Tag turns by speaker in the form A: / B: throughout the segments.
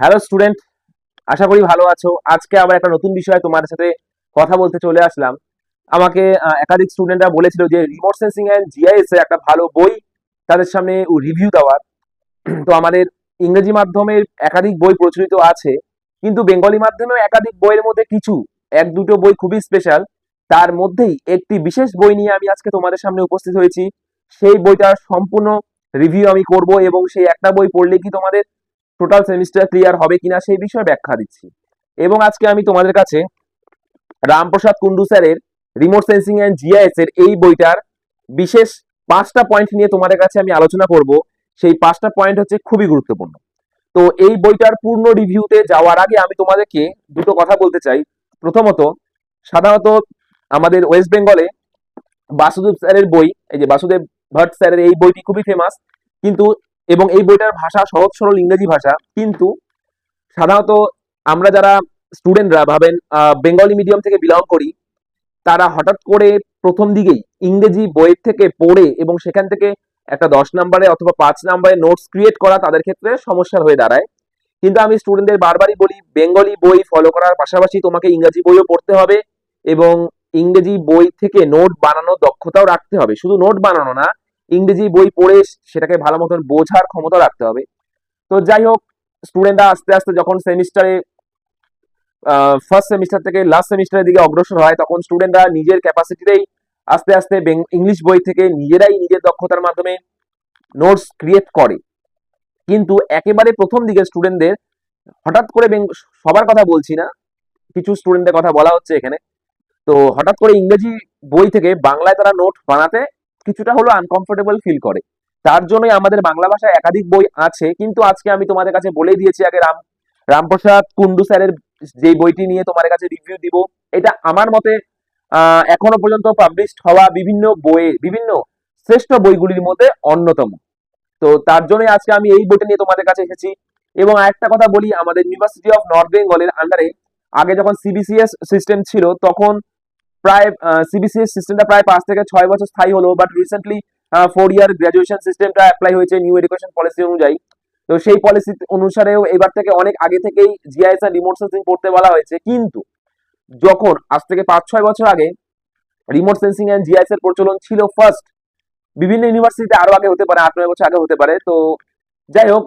A: Hello student, আশা করি ভালো আছো। আজকে আবার একটা নতুন বিষয়ে তোমাদের সাথে কথা বলতে চলে আসলাম। আমাকে একাধিক স্টুডেন্টরা বলেছিল যে রিমোট সেন্সিং অ্যান্ড জিআইএস এর একটা ভালো বই তাদের সামনে রিভিউ দেওয়ার। তো আমাদের ইংরেজি মাধ্যমের একাধিক বই প্রচলিত আছে, কিন্তু বেঙ্গলি মাধ্যমেও একাধিক বইয়ের মধ্যে কিছু, এক দুটো বই খুবই স্পেশাল তার মধ্যেই একটি বিশেষ বই নিয়ে আমি আজকে তোমাদের সামনে উপস্থিত হয়েছি। সেই বইটার সম্পূর্ণ রিভিউ আমি করব এবং সেই একটা বই পড়লে কি তোমাদের টোটাল সেমিস্টার ক্লিয়ার হবে কিনা সেই বিষয়ে ব্যাখ্যা দিচ্ছি। এবং আজকে আমি তোমাদের কাছে রামপ্রসাদ কুন্ডু স্যারের রিমোট সেন্সিং অ্যান্ড জিআইএস এর এই বইটার বিশেষ পাঁচটা পয়েন্ট নিয়ে তোমাদের কাছে আমি আলোচনা করব। সেই পাঁচটা পয়েন্ট হচ্ছে খুবই গুরুত্বপূর্ণ। তো এই বইটার পূর্ণ রিভিউতে যাওয়ার আগে আমি তোমাদেরকে দুটো কথা বলতে চাই। প্রথমত, সাধারণত আমাদের ওয়েস্ট বেঙ্গলে বাসুদেব স্যারের বই, এই যে বাসুদেব ভট্ট স্যারের এই বইটি খুবই ফেমাস কিন্তু এবং এই বইটার ভাষা সহজ সরল ইংরেজি ভাষা, কিন্তু সাধারণত আমরা যারা স্টুডেন্টরা ভাবেন বেঙ্গলি মিডিয়াম থেকে বিলং করি, তারা হঠাৎ করে প্রথম দিকেই ইংরেজি বইয়ের থেকে পড়ে এবং সেখান থেকে একটা দশ নম্বরে অথবা পাঁচ নম্বরে নোটস ক্রিয়েট করা তাদের ক্ষেত্রে সমস্যা হয়ে দাঁড়ায়। কিন্তু আমি স্টুডেন্টদের বারবারই বলি বেঙ্গলি বই ফলো করার পাশাপাশি তোমাকে ইংরেজি বইও পড়তে হবে এবং ইংরেজি বই থেকে নোট বানানোর দক্ষতাও রাখতে হবে। শুধু নোট বানানো না ইংরেজি বই পড়ে সেটাকে ভালো মতন বোঝার ক্ষমতা রাখতে হবে। তো যাই হোক স্টুডেন্টরা আস্তে আস্তে যখন সেমিস্টারে ফার্স্ট সেমিস্টার থেকে লাস্ট সেমিস্টারের দিকে অগ্রসর হয়, তখন স্টুডেন্টরা নিজের ক্যাপাসিটিতেই আস্তে আস্তে ইংলিশ বই থেকে নিজেরাই নিজের দক্ষতার মাধ্যমে নোটস ক্রিয়েট করে। কিন্তু একেবারে প্রথম দিকে স্টুডেন্টদের হঠাৎ করে সবার কথা বলছি না, কিছু স্টুডেন্টের কথা বলা হচ্ছে এখানে। তো হঠাৎ করে ইংরেজি বই থেকে বাংলায় তারা নোট বানাতে কিছুটা হলো আনকমফোর্টেবল ফিল করে। তার জন্যই আমাদের বাংলা ভাষায় একাধিক বই আছে, কিন্তু আজকে আমি তোমাদের কাছে বলে দিয়েছি আগে রাম রামপ্রসাদ কুন্ডু স্যারের যে বইটি নিয়ে তোমাদের কাছে রিভিউ দিব, এটা আমার মতে এখনও পর্যন্ত পাবলিশড হওয়া বিভিন্ন বইয়ে, বিভিন্ন শ্রেষ্ঠ বইগুলির মধ্যে অন্যতম। তো তার জন্যই আজকে আমি এই বইটা নিয়ে তোমাদের কাছে এসেছি। এবং আরেকটা কথা বলি, আমাদের ইউনিভার্সিটি অফ নর্থ বেঙ্গলের আন্ডারে আগে যখন সিবিসিএস সিস্টেম ছিল, তখন প্রায় সিবিসিএস সিস্টেমটা প্রায় পাঁচ থেকে ছয় বছর স্থায়ী হলো but recently four year graduation সিস্টেমটা অ্যাপ্লাই হয়েছে নিউ এডুকেশন পলিসি অনুযায়ী। তো সেই পলিসি অনুসারেও এবার থেকে অনেক আগে থেকেই জিআইএস আর রিমোট সেন্সিং পড়তে বলা হয়েছে। কিন্তু যখন, আজ থেকে পাঁচ, ছয় বছর আগে রিমোট সেন্সিং অ্যান্ড জিআইএস এর প্রচলন ছিল ফার্স্ট বিভিন্ন ইউনিভার্সিটিতে আরও আগে হতে পারে, আট, নয় বছর আগে হতে পারে। তো যাই হোক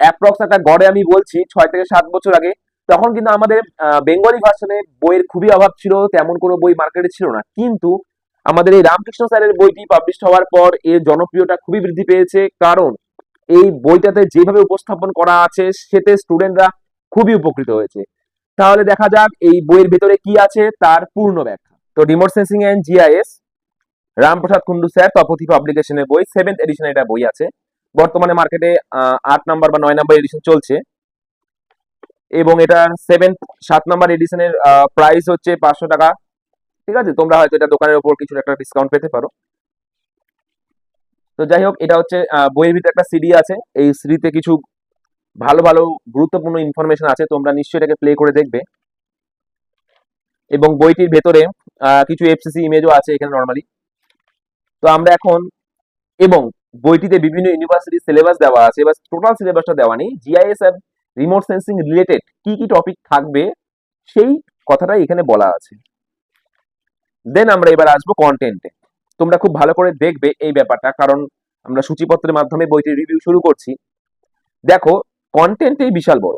A: অ্যাপ্রক্স একটা গড়ে আমি বলছি, ছয় থেকে সাত বছর আগে তখন কিন্তু আমাদের বেঙ্গলি ভার্সনে বইয়ের খুবই অভাব ছিল, তেমন কোনো বই মার্কেটে ছিল না। কিন্তু আমাদের এই রামকৃষ্ণ স্যারের বইটি পাবলিশ হওয়ার পর এর জনপ্রিয়তা খুবই বৃদ্ধি পেয়েছে। কারণ এই বইটাতে যেভাবে উপস্থাপন করা আছে, সেতে স্টুডেন্টরা খুবই উপকৃত হয়েছে। তাহলে দেখা যাক এই বইয়ের ভেতরে কি আছে, তার পূর্ণ ব্যাখ্যা। তো remote sensing and GIS, Ramprasad Kundu sir, Tapati পাবলিকেশনের বই সেভেন্থ এডিশন এটা বই আছে। বর্তমানে মার্কেটে আট নাম্বার বা নয় নাম্বার এডিশন চলছে। এবং এটা সেভেন সাত নাম্বার এডিশনের প্রাইস হচ্ছে পাঁচশো টাকা। ঠিক আছে? তোমরা হয়তো এটা দোকানের উপর কিছু একটা ডিসকাউন্ট পেতে পারো। তো যাই হোক, এটা হচ্ছে বইয়ের ভিতরে একটা সিডি আছে। এই সিডিতে কিছু ভালো ভালো, গুরুত্বপূর্ণ ইনফরমেশন আছে। তোমরা নিশ্চয়ই এটাকে প্লে করে দেখবে। এবং বইটির ভেতরে কিছু এফসিসি ইমেজও আছে এখানে নর্মালি তো আমরা এখন, এবং বইটিতে বিভিন্ন ইউনিভার্সিটি সিলেবাস দেওয়া আছে। এবার টোটাল সিলেবাসটা দেওয়া নেই। জিআইএস রিমোট সেন্সিং রিলেটেড কি কি টপিক থাকবে, সেই কথাটাই এখানে বলা আছে। দেন আমরা এবার আসব কন্টেন্টে তোমরা খুব ভালো করে দেখবে এই ব্যাপারটা, কারণ আমরা সূচিপত্রের মাধ্যমে বইটির রিভিউ শুরু করছি। দেখো কন্টেন্টেই বিশাল বড়।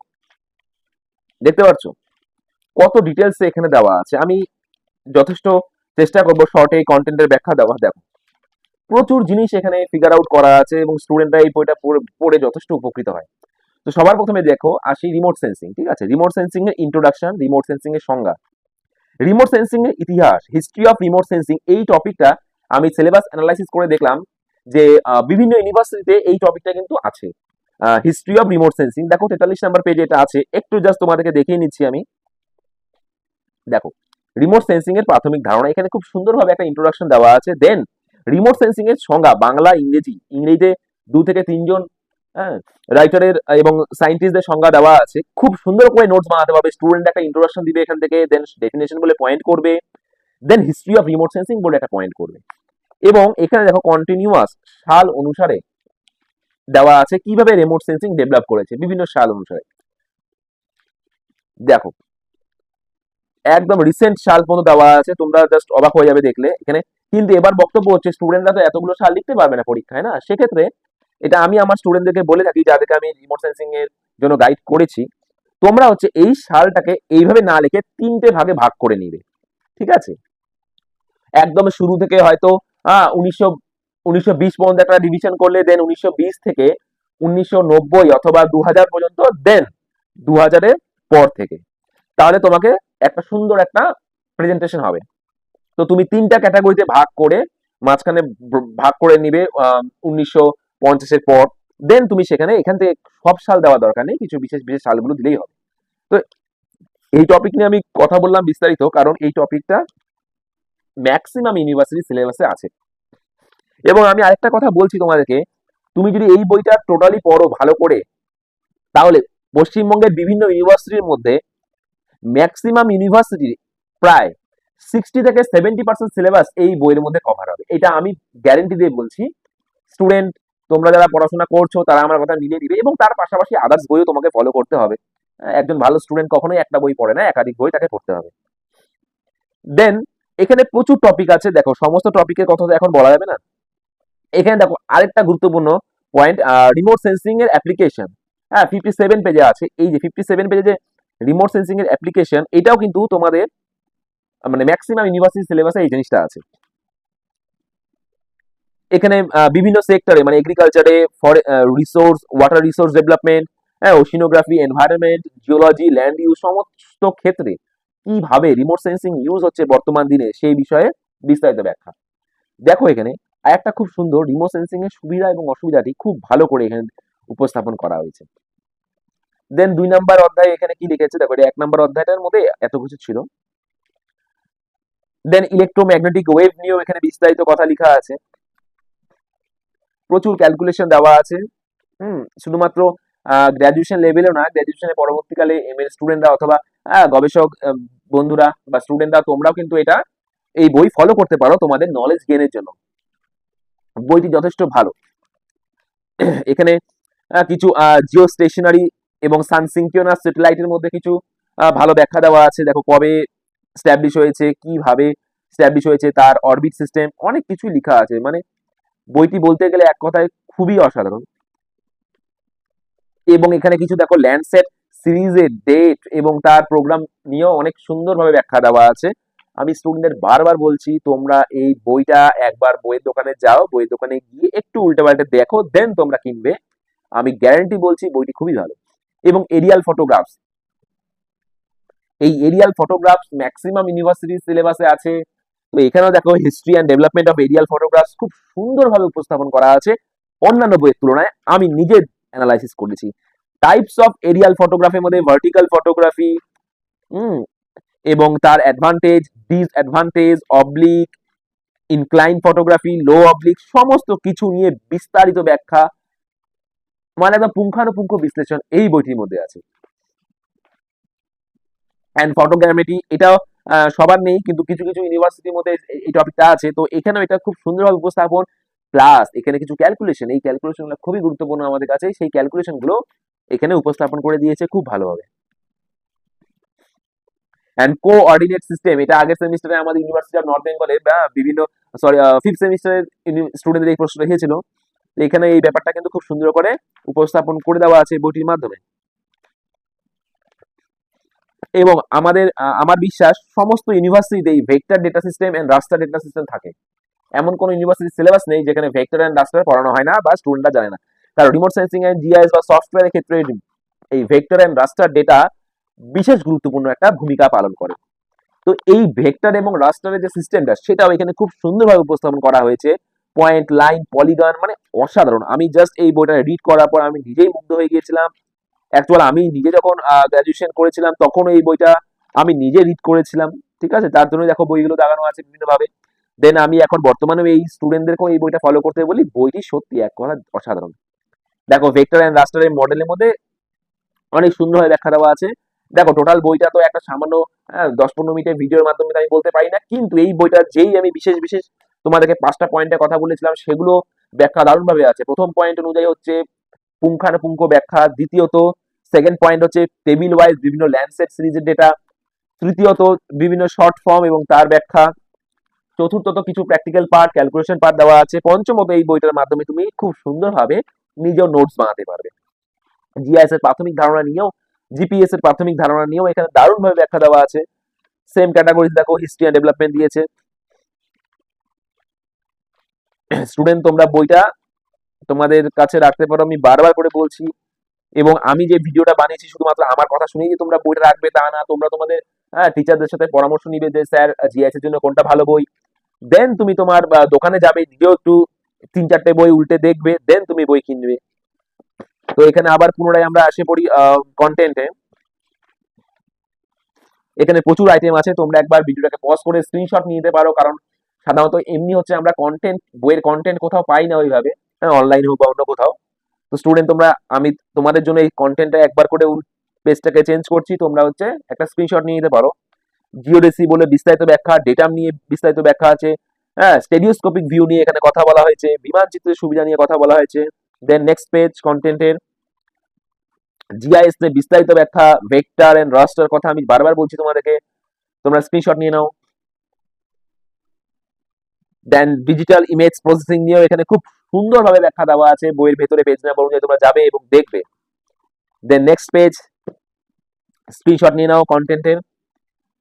A: দেখতে পাচ্ছ? কত ডিটেলস এখানে দেওয়া আছে। আমি যথেষ্ট চেষ্টা করব শর্টে এই কন্টেন্টের ব্যাখ্যা দেওয়া। দেখো, প্রচুর জিনিস এখানে ফিগার আউট করা আছে এবং স্টুডেন্টরা এই বইটা পড়ে যথেষ্ট উপকৃত হয়। তো সবার প্রথমে দেখো, আসি রিমোট সেন্সিং ঠিক আছে? রিমোট সেন্সিং এর ইন্ট্রোডাকশন রিমোট সেন্সিং এর সংজ্ঞা। রিমোট সেন্সিং এর ইতিহাস হিস্ট্রি অফ রিমোট সেন্সিং এই টপিকটা আমি সিলেবাস অ্যানালাইসিস করে দেখলাম যে বিভিন্ন ইউনিভার্সিটিতে এই টপিকটা কিন্তু আছে। হিস্ট্রি অফ রিমোট সেন্সিং দেখো তেতাল্লিশ নাম্বার পেজে এটা আছে, একটু জাস্ট তোমাদেরকে দেখিয়ে নিচ্ছি আমি। দেখো রিমোট সেন্সিং এর প্রাথমিক ধারণা, এখানে খুব সুন্দরভাবে একটা ইন্ট্রোডাকশন দেওয়া আছে। দেন রিমোট সেন্সিং এর সংজ্ঞা, বাংলা, ইংরেজি, ইংরেজিতে দু থেকে তিনজন হ্যাঁ রাইটারের এবং সায়েন্টিস্টদের সংজ্ঞা দেওয়া আছে। খুব সুন্দর করে নোটস বানাতে পারবে। স্টুডেন্ট একটা ইন্ট্রোডাকশন দিবে এখান থেকে দেন ডেফিনেশন বলে পয়েন্ট করবে then history of remote sensing বলে একটা পয়েন্ট করবে। এবং এখানে দেখো কন্টিনিউয়াস সাল অনুসারে দেওয়া আছে কীভাবে রিমোট সেন্সিং ডেভেলপ করেছে, বিভিন্ন সাল অনুসারে। দেখো, একদম রিসেন্ট সাল পর্যন্ত দেওয়া আছে, তোমরা জাস্ট অবাক হয়ে যাবে দেখলে। এখানে, কিন্তু এবার বক্তব্য হচ্ছে স্টুডেন্টরা তো এতগুলো সাল লিখতে পারবে না পরীক্ষায়, না? সেক্ষেত্রে এটা আমি আমার স্টুডেন্টদেরকে বলে থাকি, যাদেরকে আমি রিমোট সেন্সিং এর জন্য গাইড করেছি, তোমরা হচ্ছে এই সালটাকে এইভাবে না লিখে তিনটে ভাগে ভাগ করে নিবে, ঠিক আছে? একদম শুরু থেকে হয়তো আহ উনিশশো উনিশশো পর্যন্ত একটা ডিভিশন করলে দেন উনিশশো বিশ থেকে উনিশশো নব্বই অথবা দু হাজার পর্যন্ত দেন দু হাজারের পর থেকে। তাহলে তোমাকে একটা সুন্দর একটা প্রেজেন্টেশন হবে। তো তুমি তিনটা ক্যাটাগরিতে ভাগ করে, মাঝখানে ভাগ করে নিবে উনিশশো পঞ্চাশের পর দেন তুমি সেখানে এখান থেকে সব সাল দেওয়া দরকার নেই, কিছু বিশেষ বিশেষ সালগুলো দিলেই হবে। তো এই টপিক নিয়ে আমি কথা বললাম বিস্তারিত, কারণ এই টপিকটা ম্যাক্সিমাম ইউনিভার্সিটি সিলেবাসে আছে। এবং আমি আরেকটা কথা বলছি তোমাদেরকে, তুমি যদি এই বইটা টোটালি পড়ো ভালো করে, তাহলে পশ্চিমবঙ্গের বিভিন্ন ইউনিভার্সিটির মধ্যে ম্যাক্সিমাম ইউনিভার্সিটি প্রায় সিক্সটি থেকে সেভেন্টি পার্সেন্ট সিলেবাস এই বইয়ের মধ্যে কভার হবে। এটা আমি গ্যারেন্টি দিয়ে বলছি স্টুডেন্ট তোমরা যারা পড়াশোনা করছ, তারা আমার কথা মিলিয়ে দিবে এবং তার পাশাপাশি আদার্স বইও তোমাকে ফলো করতে হবে। একজন ভালো স্টুডেন্ট কখনোই একটা বই পড়ে না, একাধিক বই তাকে পড়তে হবে। দেন এখানে প্রচুর টপিক আছে। দেখো, সমস্ত টপিকের কথা তো এখন বলা যাবে না। এখানে দেখো, আরেকটা গুরুত্বপূর্ণ পয়েন্ট রিমোট সেন্সিং এর অ্যাপ্লিকেশন হ্যাঁ ফিফটি সেভেন পেজে আছে। এই যে ফিফটি সেভেন পেজে যে রিমোট সেন্সিং এর অ্যাপ্লিকেশন এটাও কিন্তু তোমাদের মানে ম্যাক্সিমাম ইউনিভার্সিটি সিলেবাসে এই জিনিসটা আছে। এখানে বিভিন্ন সেক্টরে মানে এগ্রিকালচারে রিসোর্স ওয়াটার রিসোর্স ডেভেলপমেন্ট হ্যাঁ oceanography environment geology land use সমস্ত ক্ষেত্রে কীভাবে রিমোট সেন্সিং ইউজ হচ্ছে বর্তমান দিনে, সেই বিষয়ে বিস্তারিত ব্যাখ্যা। দেখো এখানে একটা খুব সুন্দর রিমোট সেন্সিং এর সুবিধা এবং অসুবিধাটি খুব ভালো করে এখানে উপস্থাপন করা হয়েছে। দেন দুই নাম্বার অধ্যায় এখানে কি লিখেছে? দেখো এক নাম্বার অধ্যায়টার মধ্যে এত কিছু ছিল। দেন ইলেকট্রোম্যাগনেটিক ওয়েভ নিয়েও এখানে বিস্তারিত কথা লেখা আছে। প্রচুর ক্যালকুলেশন দেওয়া আছে। হুম, শুধুমাত্র গ্র্যাজুয়েশন লেভেলেও না গ্র্যাজুয়েশনের পরবর্তীকালে এম এর স্টুডেন্টরা অথবা গবেষক বন্ধুরা বা স্টুডেন্টরা তোমরাও কিন্তু এটা, এই বই ফলো করতে পারো তোমাদের নলেজ গেনের জন্য। বইটি যথেষ্ট ভালো। এখানে কিছু জিও স্টেশনারি এবং সানসিঙ্কিওনাস স্যাটেলাইটের মধ্যে কিছু ভালো ব্যাখ্যা দেওয়া আছে। দেখো কবে স্ট্যাবলিশ হয়েছে, কীভাবে স্ট্যাবলিশ হয়েছে, তার অরবিট সিস্টেম অনেক কিছুই লেখা আছে। মানে বইটি বলতে গেলে এক কথায় খুবই অসাধারণ। এবং এখানে কিছু দেখো ল্যান্ডসেট সিরিজের ডেট এবং তার প্রোগ্রাম নিয়েও অনেক সুন্দরভাবে ব্যাখ্যা দেওয়া আছে। আমি স্টুডেন্টদের বারবার বলছি, তোমরা এই বইটা একবার বইয়ের দোকানে যাও, বইয়ের দোকানে গিয়ে একটু উল্টে পাল্টে দেখো দেন তোমরা কিনবে। আমি গ্যারান্টি বলছি, বইটি খুবই ভালো। এবং এরিয়াল ফটোগ্রাফস এই এরিয়াল ফটোগ্রাফস ম্যাক্সিমাম ইউনিভার্সিটি সিলেবাসে আছে। তো এখানেও দেখো history and development of aerial photographs খুব সুন্দরভাবে উপস্থাপন করা আছে অন্যান্য বইয়ের তুলনায় আমি নিজে অ্যানালাইসিস করেছি। টাইপস অফ এরিয়াল ফটোগ্রাফির মধ্যে ভার্টিক্যাল ফটোগ্রাফি হুম, এবং তার advantage disadvantage oblique incline photography low oblique সমস্ত কিছু নিয়ে বিস্তারিত ব্যাখ্যা মানে একদম পুঙ্খানুপুঙ্খ বিশ্লেষণ এই বইটির মধ্যে আছে। অ্যান্ড ফটোগ্রামেটি এটাও সবার নেই, কিন্তু কিছু কিছু ইউনিভার্সিটির মধ্যে এই- টপিকটা আছে। তো এখানেও এটা খুব সুন্দরভাবে উপস্থাপন। প্লাস এখানে কিছু ক্যালকুলেশন এই ক্যালকুলেশনগুলো খুবই গুরুত্বপূর্ণ আমাদের কাছে। সেই ক্যালকুলেশনগুলো এখানে উপস্থাপন করে দিয়েছে খুব ভালোভাবে। অ্যান্ড কোঅর্ডিনেট সিস্টেম এটা আগের সেমিস্টারে আমাদের ইউনিভার্সিটি অফ নর্থ বেঙ্গলে বিভিন্ন সরি ফিফথ সেমিস্টারের স্টুডেন্টদের এই প্রশ্নটা এসেছিল। তো এখানে এই ব্যাপারটা কিন্তু খুব সুন্দর করে উপস্থাপন করে দেওয়া আছে বইটির মাধ্যমে। এবং আমাদের আমার বিশ্বাস সমস্ত ইউনিভার্সিটিতে এই vector data system and raster data system থাকে। এমন কোনো ইউনিভার্সিটি সিলেবাস নেই যেখানে ভেক্টর অ্যান্ড রাস্টার পড়ানো হয় না বা স্টুডেন্টরা জানে না। কারণ রিমোট সেন্সিং এন্ড জিআইএস বা সফটওয়্যারের ক্ষেত্রে এই ভেক্টর অ্যান্ড রাস্টার ডেটা বিশেষ গুরুত্বপূর্ণ একটা ভূমিকা পালন করে। তো এই ভেক্টর এবং রাস্টারের যে সিস্টেমটা সেটাও এখানে খুব সুন্দরভাবে উপস্থাপন করা হয়েছে। পয়েন্ট লাইন পলিগন মানে অসাধারণ। আমি জাস্ট এই বইটা রিড করার পর আমি নিজেই মুগ্ধ হয়ে গিয়েছিলাম। অ্যাকচুয়াল আমি নিজে যখন গ্রাজুয়েশন করেছিলাম, তখন এই বইটা আমি নিজে রিড করেছিলাম, ঠিক আছে? তার জন্য দেখো বইগুলো দেখানো আছে বিভিন্নভাবে। দেন আমি এখন বর্তমানে এই স্টুডেন্টদেরকেও এই বইটা ফলো করতে বলি, বইটি সত্যি এক কথা অসাধারণ। দেখো ভেক্টর অ্যান্ড রাস্টারের মডেলের মধ্যে অনেক সুন্দরভাবে ব্যাখ্যা দেওয়া আছে। দেখো টোটাল বইটা তো একটা সামান্য দশ পনেরো মিনিটের ভিডিওর মাধ্যমে আমি বলতে পারি না, কিন্তু এই বইটা যেই আমি বিশেষ বিশেষ তোমাদেরকে পাঁচটা পয়েন্টের কথা বলেছিলাম, সেগুলো ব্যাখ্যা দারুণভাবে আছে। প্রথম পয়েন্ট অনুযায়ী হচ্ছে পুঙ্খানুপুঙ্খ ব্যাখ্যা। দ্বিতীয়ত সেকেন্ড পয়েন্ট হচ্ছে টেবিল ওয়াইজ বিভিন্ন ল্যান্ডসেট সিরিজের ডেটা তৃতীয়ত, বিভিন্ন শর্ট ফর্ম এবং তার ব্যাখ্যা। চতুর্থত, কিছু প্র্যাকটিক্যাল পার্ট ক্যালকুলেশন পার্ট দেওয়া আছে। পঞ্চমত, এই বইটার মাধ্যমে তুমি খুব সুন্দরভাবে নিজেও নোটস বানাতে পারবে। জিআইএস এর প্রাথমিক ধারণা নিয়েও জিপিএস এর প্রাথমিক ধারণা নিয়েও এখানে দারুণভাবে ব্যাখ্যা দেওয়া আছে। সেম ক্যাটাগরি দেখো হিস্ট্রি অ্যান্ড ডেভেলপমেন্ট দিয়েছে। স্টুডেন্ট তোমরা বইটা তোমাদের কাছে রাখতে পারো। আমি বারবার করে বলছি এবং আমি যে ভিডিওটা বানিয়েছি শুধুমাত্র আমার কথা শুনেই যে তোমরা বইটা রাখবে তা না, তোমরা তোমাদের হ্যাঁ টিচারদের সাথে পরামর্শ নিবে যে, স্যার জিএস এর জন্য কোনটা ভালো বই? দেন তুমি তোমার দোকানে যাবে, নিজেও একটু তিন চারটে বই উল্টে দেখবে দেন তুমি বই কিনবে। তো এখানে আবার পুনরায় আমরা আসে পড়ি কন্টেন্টে এখানে প্রচুর আইটেম আছে, তোমরা একবার ভিডিওটাকে পজ করে স্ক্রিনশট নিয়ে নিতে পারো, কারণ সাধারণত এমনি হচ্ছে আমরা কন্টেন্ট বইয়ের কন্টেন্ট কোথাও পাই না ওইভাবে। হ্যাঁ অনলাইন হোক বা অন্য কোথাও। তো স্টুডেন্ট তোমরা, আমি তোমাদের জন্য এই কন্টেন্টটা একবার করে পেজটাকে চেঞ্জ করছি, তোমরা হচ্ছে একটা স্ক্রিনশট নিয়ে নিতে পারো। জিওডেসি বলে বিস্তারিত ব্যাখ্যা ডেটাম নিয়ে বিস্তারিত ব্যাখ্যা আছে। হ্যাঁ স্টেডিওস্কোপিক ভিউ নিয়ে এখানে কথা বলা হয়েছে, বিমান চিত্রের সুবিধা নিয়ে কথা বলা হয়েছে। দেন নেক্সট পেজ কন্টেন্টের জিআইএস নিয়ে বিস্তারিত ব্যাখ্যা ভেক্টর এন্ড রাস্টার কথা আমি বারবার বলছি তোমাদেরকে। তোমরা স্ক্রিনশট নিয়ে নাও। দেন ডিজিটাল ইমেজ প্রসেসিং নিয়েও এখানে খুব সুন্দরভাবে ব্যাখ্যা দেওয়া আছে, বইয়ের ভেতরে পেজ নাম্বার অনুযায়ী তোমরা যাবে এবং দেখবে। দেন নেক্সট পেজ স্ক্রিনশট নিয়ে নাও কন্টেন্টের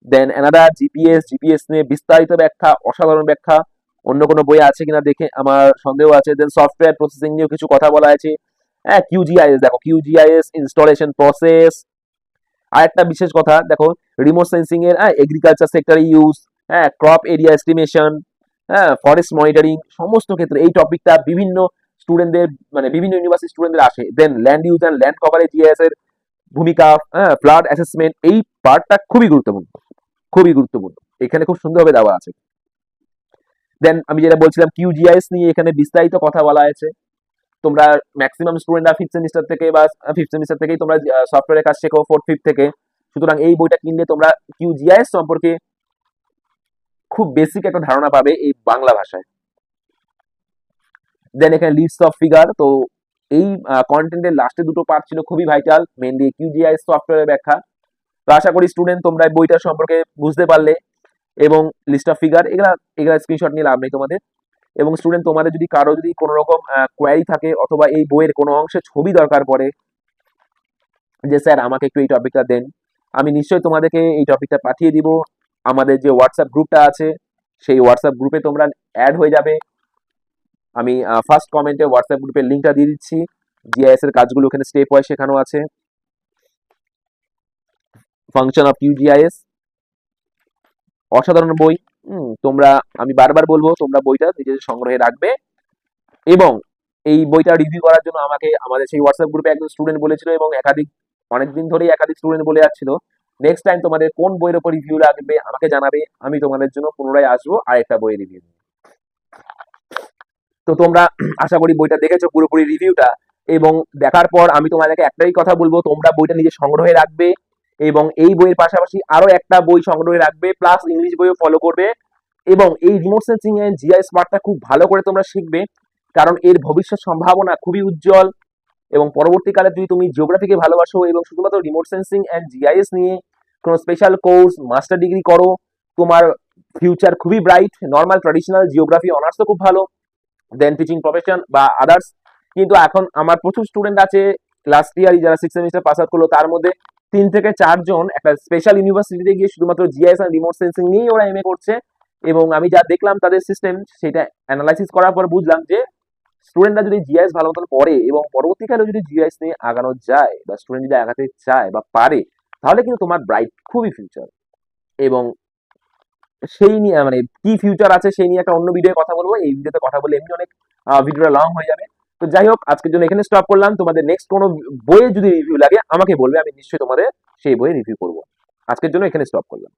A: দেন অ্যানাদার জিপিএস জিপিএস নিয়ে বিস্তারিত ব্যাখ্যা, অসাধারণ ব্যাখ্যা। অন্য কোনো বই আছে কিনা দেখে আমার সন্দেহ আছে। দেন সফটওয়্যার প্রসেসিং নিয়েও কিছু কথা বলা আছে। হ্যাঁ কিউজিআইএস দেখো কিউজিআইএস ইনস্টলেশন প্রসেস আর একটা বিশেষ কথা, দেখো রিমোট সেন্সিং এর হ্যাঁ এগ্রিকালচার সেক্টরে ইউজ হ্যাঁ ক্রপ এরিয়া এস্টিমেশন হ্যাঁ ফরেস্ট মনিটরিং সমস্ত ক্ষেত্রে এই টপিকটা বিভিন্ন স্টুডেন্টদের মানে বিভিন্ন ইউনিভার্সিটি স্টুডেন্টদের আসে। Then land use and land coverage GIS এর ভূমিকা হ্যাঁ ফ্লাড অ্যাসেসমেন্ট এই পার্টটা খুবই গুরুত্বপূর্ণ। খুবই গুরুত্বপূর্ণ। এখানে খুব সুন্দরভাবে দেওয়া আছে। দেন আমি যেটা বলছিলাম কিউজিআইএস নিয়ে এখানে বিস্তারিত কথা বলা আছে তোমরা ম্যাক্সিমাম স্টুডেন্টরা ফিফথ সেমিস্টার থেকে বা ফিফথ সেমিস্টার থেকেই তোমরা সফটওয়্যারের কাজ শেখো ফোর্থ ফিফথ থেকে। সুতরাং এই বইটা কিনলে তোমরা কিউজিআইএস সম্পর্কে খুব বেসিক একটা ধারণা পাবে এই বাংলা ভাষায়। দেন এখানে লিস্ট অফ ফিগার তো এই কন্টেন্টের লাস্টে দুটো পার্ট ছিল খুবই ভাইটাল মেনলি কিউজিআই সফটওয়্যারের ব্যাখ্যা। তো আশা করি স্টুডেন্ট তোমরা বইটা সম্পর্কে বুঝতে পারলে। এবং লিস্ট অফ ফিগার এগুলা এগুলা স্ক্রিনশট নিয়ে লাভ নেই তোমাদের। এবং স্টুডেন্ট তোমাদের যদি কারও যদি কোনো রকম কোয়ারি থাকে অথবা এই বইয়ের কোনো অংশে ছবি দরকার পড়ে, যে স্যার আমাকে একটু এই টপিকটা দেন, আমি নিশ্চয়ই তোমাদেরকে এই টপিকটা পাঠিয়ে দিব। আমাদের যে হোয়াটসঅ্যাপ গ্রুপটা আছে, সেই হোয়াটসঅ্যাপ গ্রুপে তোমরা অ্যাড হয়ে যাবে। আমি ফার্স্ট কমেন্টে হোয়াটসঅ্যাপ গ্রুপের লিঙ্কটা দিয়ে দিচ্ছি। জিআইএস এর কাজগুলো এখানে স্টেপ ওয়াইজ শেখানো আছে। ফাংশন অফ ইউজিআইএস অসাধারণ বই। তোমরা, আমি বারবার বলব, তোমরা বইটা নিজেদের সংগ্রহে রাখবে। এবং এই বইটা রিভিউ করার জন্য আমাকে, আমাদের সেই হোয়াটসঅ্যাপ গ্রুপে একজন স্টুডেন্ট বলেছিল এবং একাধিক, অনেকদিন ধরেই একাধিক স্টুডেন্ট বলে যাচ্ছিল। নেক্সট টাইম তোমাদের কোন বইয়ের উপর রিভিউ লাগবে, আমাকে জানাবে, আমি তোমাদের জন্য পুনরায় আসব আর একটা বইয়ের রিভিউ তো তোমরা আশা করি বইটা দেখেছ পুরোপুরি রিভিউটা এবং দেখার পর আমি তোমাদেরকে একটাই কথা বলব, তোমরা বইটা নিজে সংগ্রহে রাখবে এবং এই বইয়ের পাশাপাশি আরও একটা বই সংগ্রহে রাখবে প্লাস ইংলিশ বইও ফলো করবে এবং এই রিমোট সেন্সিং এন্ড জিআই স্মার্টটা খুব ভালো করে তোমরা শিখবে, কারণ এর ভবিষ্যৎ সম্ভাবনা খুবই উজ্জ্বল এবং পরবর্তীকালে যদি তুমি জিওগ্রাফিকে ভালোবাসো এবং শুধুমাত্র রিমোট সেন্সিং অ্যান্ড জিআইএস নিয়ে কোনো স্পেশাল কোর্স মাস্টার ডিগ্রি করো। তোমার ফিউচার খুবই bright normal traditional geography honours তো খুব ভালো। দেন টিচিং প্রফেশন বা আদার্স কিন্তু এখন আমার প্রচুর স্টুডেন্ট আছে লাস্ট ইয়ারই যারা সিক্স সেমিস্টার পাস আউট করল, তার মধ্যে তিন থেকে চারজন একটা স্পেশাল ইউনিভার্সিটিতে গিয়ে শুধুমাত্র জিআইএস আর রিমোট সেন্সিং নিয়েই ওরা এমএ করছে। এবং আমি যা দেখলাম তাদের সিস্টেম সেটা অ্যানালাইসিস করার পর বুঝলাম যে স্টুডেন্টরা যদি জিআইএস ভালো মতন পড়ে এবং পরবর্তীকালে যদি জিআইএস নিয়ে আগানো যায় বা স্টুডেন্ট যদি আগাতে চায় বা পারে তাহলে কিন্তু তোমার ব্রাইট খুবই ফিউচার এবং সেই নিয়ে মানে কি ফিউচার আছে সেই নিয়ে একটা অন্য ভিডিও কথা বলব। এই ভিডিওতে কথা বলে এমনি অনেক ভিডিওটা লং হয়ে যাবে। তো যাই হোক, আজকের জন্য এখানে স্টপ করলাম। তোমাদের নেক্সট কোনো বইয়ে যদি রিভিউ লাগে, আমাকে বলবে, আমি নিশ্চয়ই তোমাদের সেই বইয়ে রিভিউ করব। আজকের জন্য এখানে স্টপ করলাম।